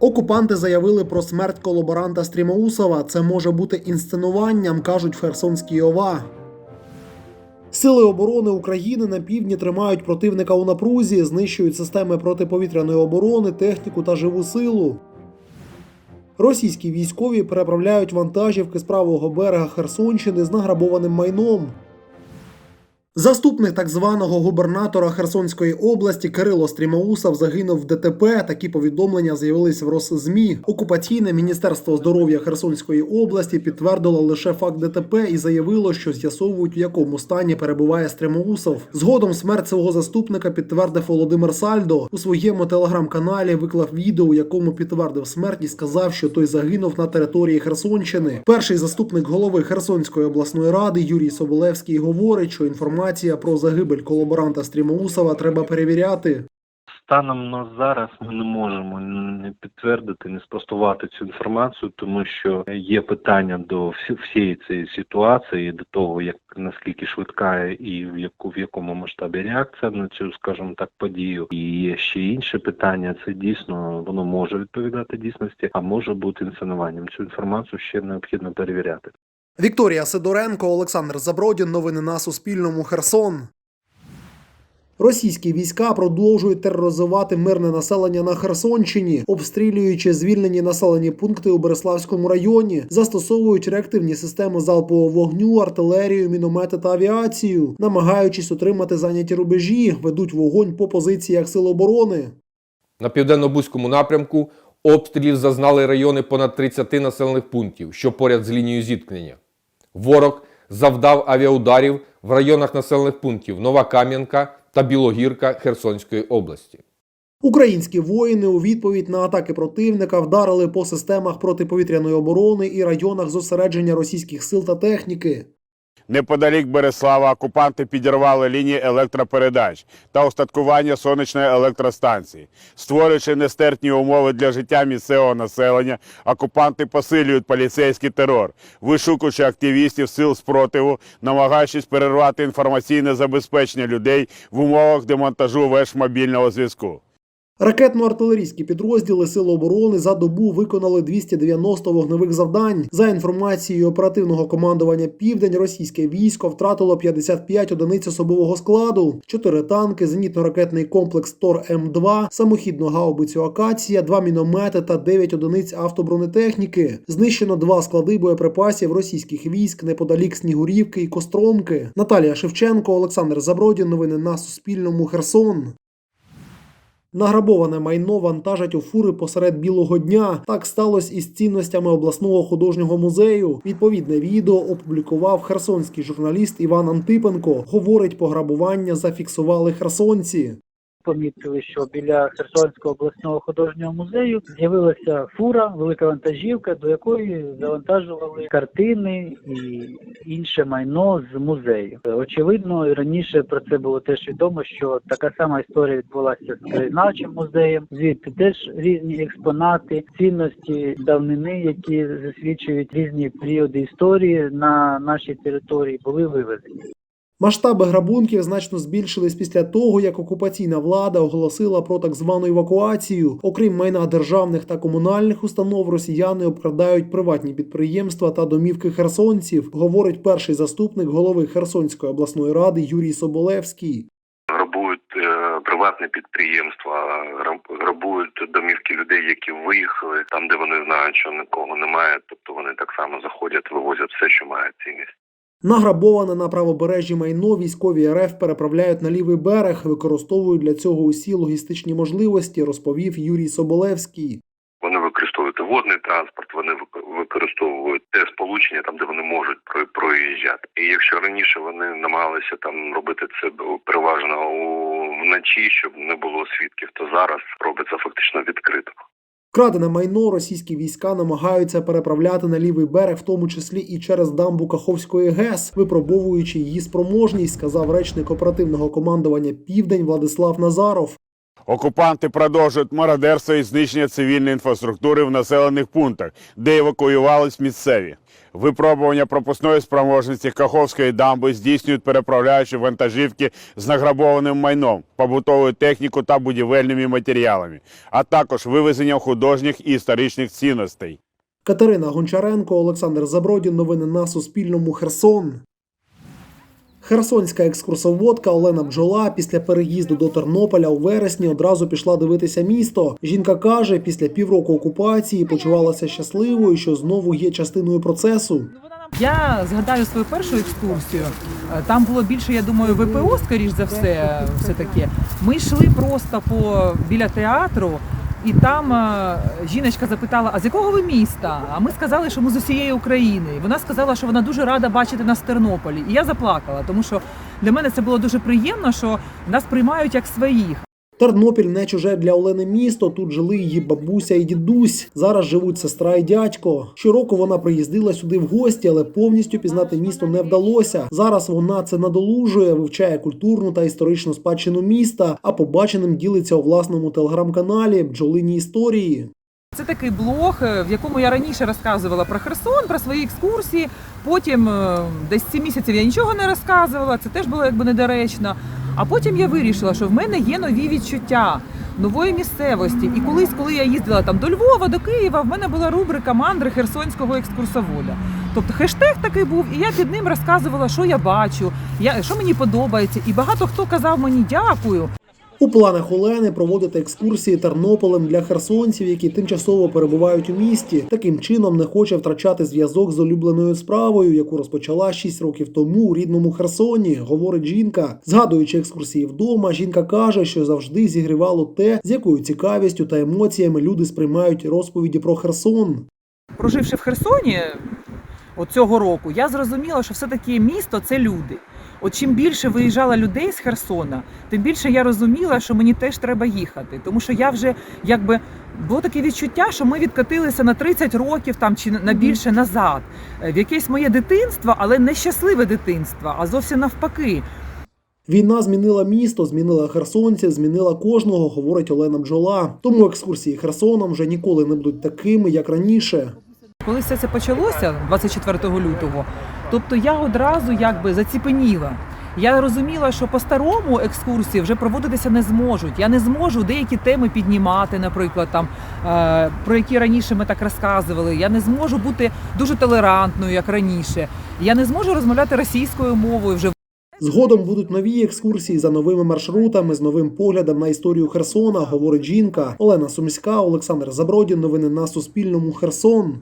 Окупанти заявили про смерть колаборанта Стрімоусова. Це може бути інсценуванням, кажуть в Херсонській ОВА. Сили оборони України на півдні тримають противника у напрузі, знищують системи протиповітряної оборони, техніку та живу силу. Російські військові переправляють вантажівки з правого берега Херсонщини з награбованим майном. Заступник так званого губернатора Херсонської області Кирило Стрімоусов загинув в ДТП. Такі повідомлення з'явились в Росзмі. Окупаційне міністерство здоров'я Херсонської області підтвердило лише факт ДТП і заявило, що з'ясовують, в якому стані перебуває Стрімоусов. Згодом смерть свого заступника підтвердив Володимир Сальдо. У своєму телеграм-каналі виклав відео, у якому підтвердив смерть і сказав, що той загинув на території Херсонщини. Перший заступник голови Херсонської обласної ради Юрій Соболевський говорить, що інформація про загибель колаборанта Стрімоусова треба перевіряти. Станом на зараз ми не можемо не підтвердити, не спростувати цю інформацію, тому що є питання до всі- всієї цієї ситуації, до того, як наскільки швидка і в яку в якому масштабі реакція на цю, скажімо так, подію. І є ще інше питання. Це дійсно воно може відповідати дійсності, а може бути інсценуванням. Цю інформацію ще необхідно перевіряти. Вікторія Сидоренко, Олександр Забродін. Новини на Суспільному. Херсон. Російські війська продовжують тероризувати мирне населення на Херсонщині, обстрілюючи звільнені населені пункти у Береславському районі, застосовують реактивні системи залпового вогню, артилерію, міномети та авіацію, намагаючись утримати зайняті рубежі, ведуть вогонь по позиціях сил оборони. На південно-бузькому напрямку обстрілів зазнали райони понад 30 населених пунктів, що поряд з лінією зіткнення. Ворог завдав авіаударів в районах населених пунктів Нова Кам'янка та Білогірка Херсонської області. Українські воїни у відповідь на атаки противника вдарили по системах протиповітряної оборони і районах зосередження російських сил та техніки. Неподалік Береслава окупанти підірвали лінії електропередач та устаткування сонячної електростанції. Створюючи нестерпні умови для життя місцевого населення, окупанти посилюють поліцейський терор, вишукуючи активістів сил спротиву, намагаючись перервати інформаційне забезпечення людей в умовах демонтажу веж мобільного зв'язку. Ракетно-артилерійські підрозділи Сил оборони за добу виконали 290 вогневих завдань. За інформацією оперативного командування Південь, російське військо втратило 55 одиниць особового складу, 4 танки, зенітно-ракетний комплекс Тор М2, самохідну гаубицю Акація, 2 міномети та 9 одиниць автобронетехніки. Знищено два склади боєприпасів російських військ неподалік Снігурівки і Костромки. Наталія Шевченко, Олександр Забродін. Новини на Суспільному. Херсон. Награбоване майно вантажать у фури посеред білого дня. Так сталося із цінностями обласного художнього музею. Відповідне відео опублікував херсонський журналіст Іван Антипенко. Говорить, пограбування зафіксували херсонці. Помітили, що біля Херсонського обласного художнього музею з'явилася фура, велика вантажівка, до якої завантажували картини і інше майно з музею. Очевидно, раніше про це було теж відомо, що така сама історія відбулася з краєзнавчим музеєм. Звідти теж різні експонати, цінності давнини, які засвідчують різні періоди історії на нашій території, були вивезені. Масштаби грабунків значно збільшились після того, як окупаційна влада оголосила про так звану евакуацію. Окрім майна державних та комунальних установ, росіяни обкрадають приватні підприємства та домівки херсонців, говорить перший заступник голови Херсонської обласної ради Юрій Соболевський. грабують е, приватне підприємства, граб- грабують домівки людей, які виїхали там, де вони знають, що нікого немає. Тобто вони так само заходять, вивозять все, що має цінність. Награбоване на правобережжі майно військові РФ переправляють на лівий берег, використовують для цього усі логістичні можливості, розповів Юрій Соболевський. Вони використовують водний транспорт, вони вик- використовують те сполучення там, де вони можуть про- проїжджати. І якщо раніше вони намагалися там робити це переважно вночі, щоб не було свідків, то зараз робиться фактично відкрито. Крадене майно російські війська намагаються переправляти на лівий берег, в тому числі і через дамбу Каховської ГЕС, випробовуючи її спроможність, сказав речник оперативного командування Південь Владислав Назаров. Окупанти продовжують мародерство і знищення цивільної інфраструктури в населених пунктах, де евакуювались місцеві. Випробування пропускної спроможності Каховської дамби здійснюють переправляючи вантажівки з награбованим майном, побутову техніку та будівельними матеріалами, а також вивезення художніх і історичних цінностей. Катерина Гончаренко, Олександр Забродін. Новини на Суспільному. Херсон. Херсонська екскурсоводка Олена Бджола після переїзду до Тернополя у вересні одразу пішла дивитися місто. Жінка каже, після півроку окупації почувалася щасливою, що знову є частиною процесу. Я згадаю свою першу екскурсію. Е, Там було більше, я думаю, ВПО, скоріш за все, все таки. Ми йшли просто по біля театру, і там е, жіночка запитала: а з якого ви міста? А ми сказали, що ми з усієї України. І вона сказала, що вона дуже рада бачити нас в Тернополі. І я заплакала, тому що для мене це було дуже приємно, що нас приймають як своїх. Тернопіль не чуже для Олени місто. Тут жили її бабуся і дідусь. Зараз живуть сестра і дядько. Щороку вона приїздила сюди в гості, але повністю пізнати місто не вдалося. Зараз вона це надолужує, вивчає культурну та історичну спадщину міста, а побаченим ділиться у власному телеграм-каналі Бджолині історії. Це такий блог, е, в якому я раніше розказувала про Херсон, про свої екскурсії. Потім е, десь 7 місяців я нічого не розказувала. Це теж було якби недоречно. А потім я вирішила, що в мене є нові відчуття нової місцевості. І колись, коли я їздила там до Львова, до Києва, в мене була рубрика мандри херсонського екскурсовода. Тобто хештег такий був, і я під ним розказувала, що я бачу, я, що мені подобається. І багато хто казав мені дякую. У планах Олени проводити екскурсії Тернополем для херсонців, які тимчасово перебувають у місті. Таким чином не хоче втрачати зв'язок з улюбленою справою, яку розпочала 6 років тому у рідному Херсоні, говорить жінка. Згадуючи екскурсії вдома, жінка каже, що завжди зігрівало те, з якою цікавістю та емоціями люди сприймають розповіді про Херсон. проживши в Херсоні от цього року, я зрозуміла, що все-таки місто це люди. От чим більше виїжджало людей з Херсона, тим більше я розуміла, що мені теж треба їхати. Тому що я вже якби було таке відчуття, що ми відкатилися на 30 років там чи на більше назад, Е, в якесь моє дитинство, але не щасливе дитинство, а зовсім навпаки. Війна змінила місто, змінила херсонців, змінила кожного, говорить Олена Бджола. Тому екскурсії Херсоном вже ніколи не будуть такими, як раніше. Коли все це почалося 24 лютого, тобто я одразу якби заціпеніла. Я розуміла, що по-старому екскурсії вже проводитися не зможуть. Я не зможу деякі теми піднімати, наприклад, там е, про які раніше ми так розказували. Я не зможу бути дуже толерантною, як раніше. Я не зможу розмовляти російською мовою вже Згодом будуть нові екскурсії за новими маршрутами з новим поглядом на історію Херсона, говорить жінка. Олена Сумська, Олександр Забродін. Новини на Суспільному. Херсон.